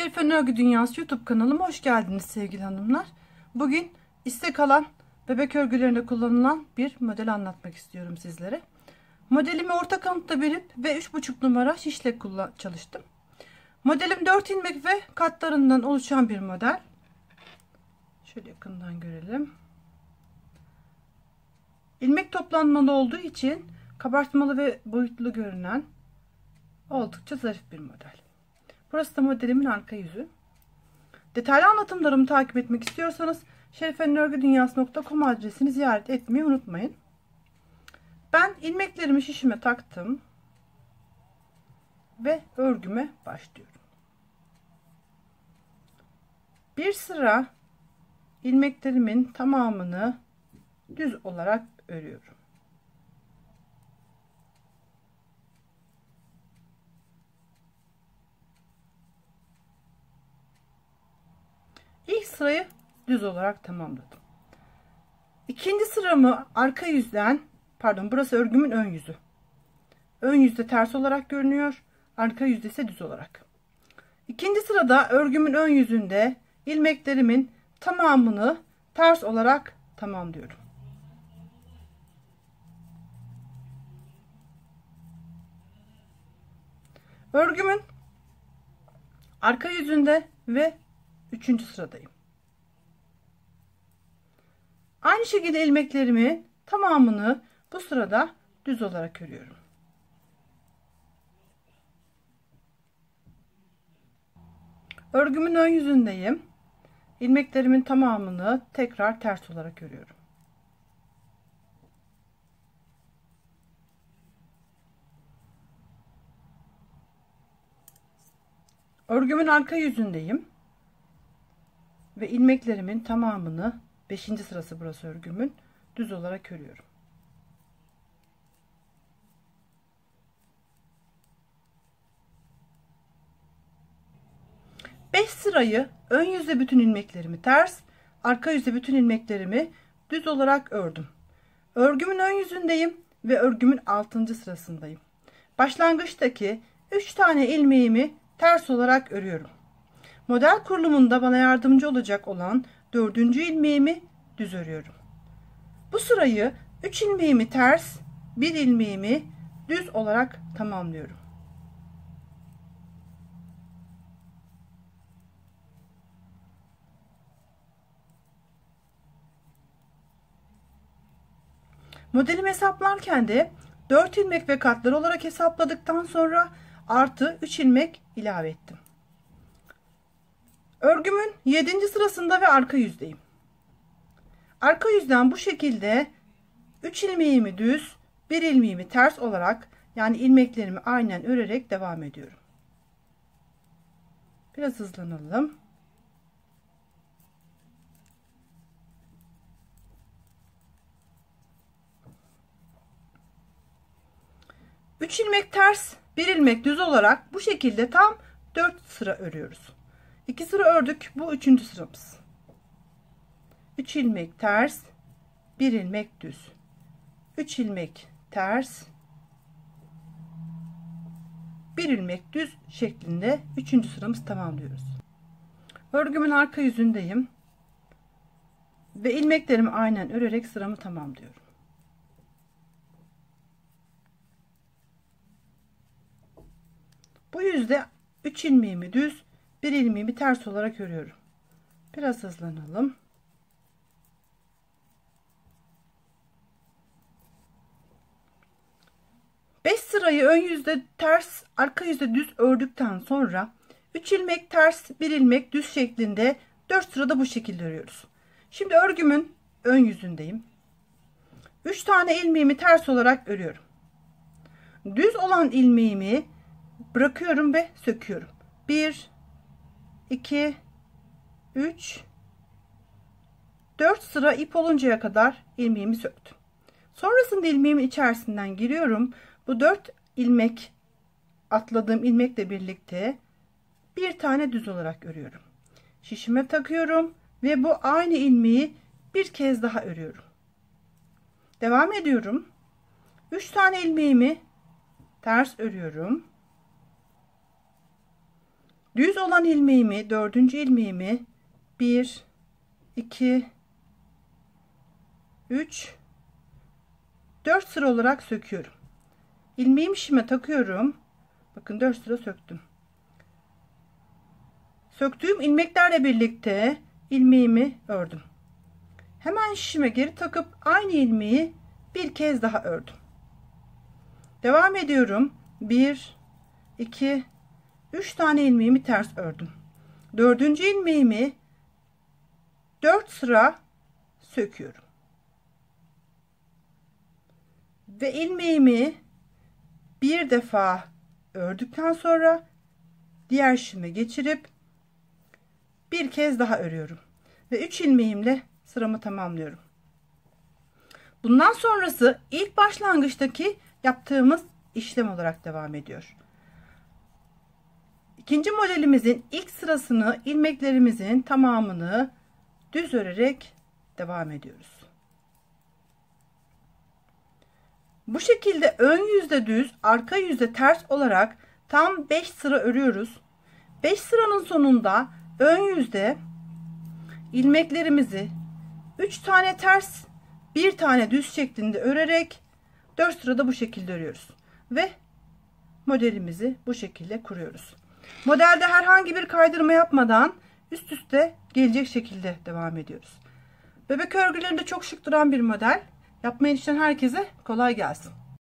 Şerife Örgü Dünyası YouTube kanalıma hoş geldiniz sevgili hanımlar. Bugün istek alan bebek örgülerinde kullanılan bir model anlatmak istiyorum sizlere. Modelimi orta kanıtla birip ve 3,5 numara şişle çalıştım. Modelim 4 ilmek ve katlarından oluşan bir model. Şöyle yakından görelim. İlmek toplanmalı olduğu için kabartmalı ve boyutlu görünen oldukça zarif bir model. Burası da modelimin arka yüzü. Detaylı anlatımlarımı takip etmek istiyorsanız şerifenörgüdünyası.com adresini ziyaret etmeyi unutmayın. Ben ilmeklerimi şişime taktım ve örgüme başlıyorum. Bir sıra ilmeklerimin tamamını düz olarak örüyorum. İlk sırayı düz olarak tamamladım. İkinci sıramı arka yüzden pardon burası örgümün ön yüzü. Ön yüzde ters olarak görünüyor. Arka yüzde ise düz olarak. İkinci sırada örgümün ön yüzünde ilmeklerimin tamamını ters olarak tamamlıyorum. Örgümün arka yüzünde ve üçüncü sıradayım. Aynı şekilde ilmeklerimin tamamını bu sırada düz olarak örüyorum. Örgümün ön yüzündeyim. İlmeklerimin tamamını tekrar ters olarak örüyorum. Örgümün arka yüzündeyim. Ve ilmeklerimin tamamını 5. sırası burası örgümün düz olarak örüyorum. Beş sırayı ön yüzde bütün ilmeklerimi ters, arka yüzde bütün ilmeklerimi düz olarak ördüm. Örgümün ön yüzündeyim ve örgümün 6. sırasındayım. Başlangıçtaki 3 tane ilmeğimi ters olarak örüyorum. Model kurulumunda bana yardımcı olacak olan dördüncü ilmeğimi düz örüyorum. Bu sırayı 3 ilmeğimi ters, 1 ilmeğimi düz olarak tamamlıyorum. Modelimi hesaplarken de 4 ilmek ve katlar olarak hesapladıktan sonra artı 3 ilmek ilave ettim. Örgümün 7. sırasında ve arka yüzdeyim. Arka yüzden bu şekilde 3 ilmeğimi düz, 1 ilmeğimi ters olarak yani ilmeklerimi aynen örerek devam ediyorum. Biraz hızlanalım. Üç ilmek ters, bir ilmek düz olarak bu şekilde tam 4 sıra örüyoruz. 2 sıra ördük. Bu üçüncü sıramız. 3 ilmek ters, 1 ilmek düz. 3 ilmek ters, 1 ilmek düz şeklinde üçüncü sıramız tamamlıyoruz. Örgümün arka yüzündeyim. Ve ilmeklerimi aynen örerek sıramı tamamlıyorum. Bu yüzde 3 ilmeğimi düz bir ilmeğimi ters olarak örüyorum. Biraz hızlanalım. Beş sırayı ön yüzde ters, arka yüzde düz ördükten sonra 3 ilmek ters, 1 ilmek düz şeklinde 4 sırada bu şekilde örüyoruz. Şimdi örgümün ön yüzündeyim. 3 tane ilmeğimi ters olarak örüyorum. Düz olan ilmeğimi bırakıyorum ve söküyorum. 1 2 3 4 sıra ip oluncaya kadar ilmeğimi söktüm. Sonrasında ilmeğimin içerisinden giriyorum. Bu 4 ilmek atladığım ilmekle birlikte bir tane düz olarak örüyorum. Şişime takıyorum ve bu aynı ilmeği bir kez daha örüyorum. Devam ediyorum. 3 tane ilmeğimi ters örüyorum. Düz olan ilmeğimi, dördüncü ilmeğimi 1, 2, 3, 4 sıra olarak söküyorum. İlmeğimi şişime takıyorum. Bakın 4 sıra söktüm. Söktüğüm ilmeklerle birlikte ilmeğimi ördüm. Hemen şişime geri takıp aynı ilmeği bir kez daha ördüm. Devam ediyorum. 1 2 3 tane ilmeğimi ters ördüm. Dördüncü ilmeğimi 4 sıra söküyorum. Ve ilmeğimi bir defa ördükten sonra diğer şişime geçirip bir kez daha örüyorum. Ve 3 ilmeğimle sıramı tamamlıyorum. Bundan sonrası ilk başlangıçtaki yaptığımız işlem olarak devam ediyor. İkinci modelimizin ilk sırasını ilmeklerimizin tamamını düz örerek devam ediyoruz. Bu şekilde ön yüzde düz, arka yüzde ters olarak tam 5 sıra örüyoruz. 5 sıranın sonunda ön yüzde ilmeklerimizi 3 tane ters, 1 tane düz şeklinde örerek 4 sırada bu şekilde örüyoruz. Ve modelimizi bu şekilde kuruyoruz. Modelde herhangi bir kaydırma yapmadan üst üste gelecek şekilde devam ediyoruz. Bebek örgülerinde çok şık duran bir model. Yapmayı düşünen herkese kolay gelsin.